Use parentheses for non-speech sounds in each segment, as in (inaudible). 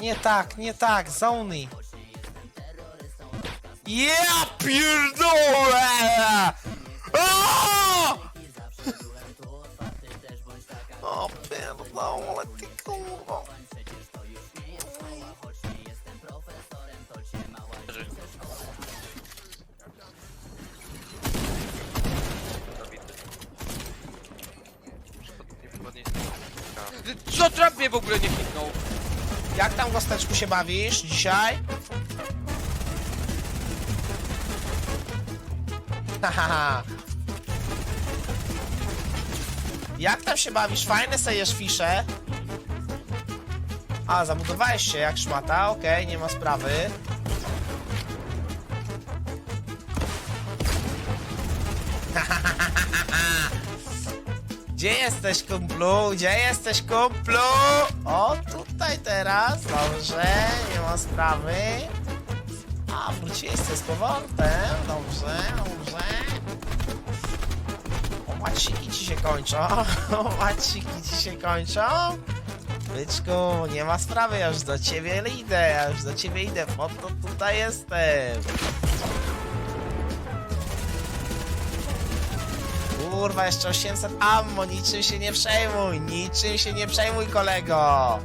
Nie tak, nie tak, zony. Ja pierdolę! Aaa! O pierdolę, ty kurwa. Co Trump mnie w ogóle nie kliknął? Jak tam gosteczku się bawisz dzisiaj? Hahaha. Jak tam się bawisz? Fajne sejesz fisze. A, zabudowałeś się jak szmata, okej, nie ma sprawy. Gdzie jesteś, kumplu? Gdzie jesteś, kumplu? O, tutaj teraz. Dobrze, nie ma sprawy. A, wróciłeś z powrotem. Dobrze, dobrze. O, maciki ci się kończą. (laughs) O, maciki ci się kończą. Byczku, nie ma sprawy, ja już do ciebie idę, ja już do ciebie idę, po to tutaj jestem. Kurwa, jeszcze 800 ammo, niczym się nie przejmuj, niczym się nie przejmuj, kolego.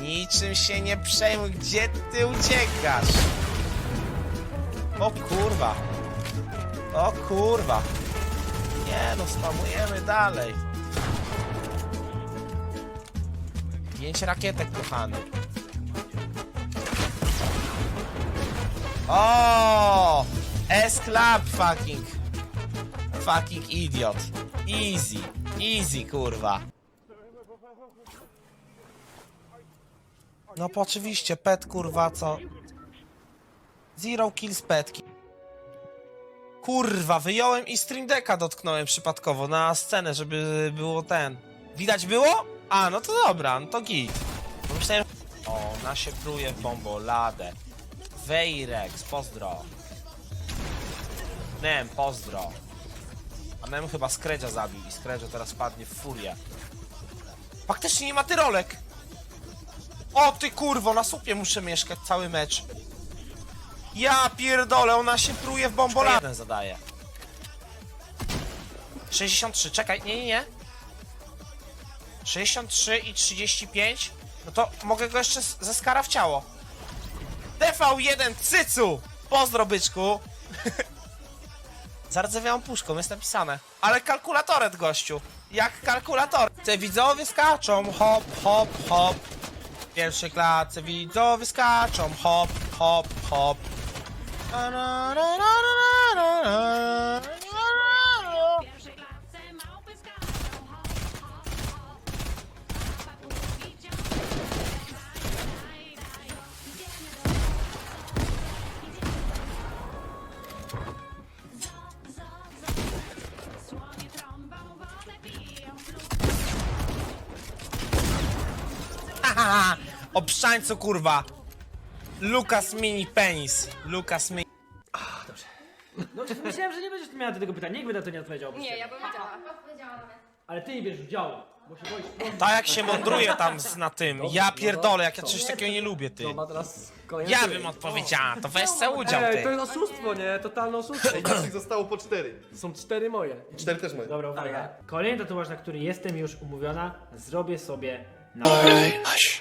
Niczym się nie przejmuj, gdzie ty uciekasz? O kurwa. O kurwa. Nie no, spamujemy dalej. Pięć rakietek, kochany. O! S-Club fucking. Fucking idiot. Easy. Easy, kurwa. No po oczywiście, pet kurwa, co? Zero kills petki. Kurwa, wyjąłem i stream decka dotknąłem przypadkowo na scenę, żeby było ten. Widać było? A, no to dobra, no to git. Myślałem... O, na się pruje w bombo, ladę. Wejrex, pozdro. Nem, pozdro. A chyba Skredzia zabił i Skredzio teraz padnie w furię. Faktycznie nie ma tyrolek! O ty kurwo, na supie muszę mieszkać cały mecz. Ja pierdolę, ona się pruje w bombola. Jeden zadaje. 63, czekaj, nie, nie, nie. 63 i 35. No to mogę go jeszcze ze skara w ciało. TV1 cycu! Pozdro byczku. Zardzewiałą puszką, jest napisane. Ale kalkulatoret, gościu. Jak kalkulator. Te widzowie skaczą, hop, hop, hop. W pierwszej klatce widzowie skaczą, hop, hop, hop. Na, na, na, na, na, na, na, Haha, (laughs) Obszańcu kurwa. Lukas mini penis. Lukas mini. No myślałem, że nie będziesz miała do tego pytania. Nikt by na to nie odpowiedział. Nie, ja bym wiedziała. Ale ty nie bierzesz udziału, bo się boisz. Tak jak się mądruje tam z, na tym. Ja pierdolę, jak ja coś takiego nie lubię, ty. To ma teraz koniec. Ja bym odpowiedziała, to weź se udział, Ej, to ty. jest oszustwo, nie? Totalne oszustwo. Naszych zostało po cztery. Są cztery moje. Cztery też moje. Dobra, uwaga. Kolejny tatuaż, na który jestem już umówiona, zrobię sobie All right. Hush.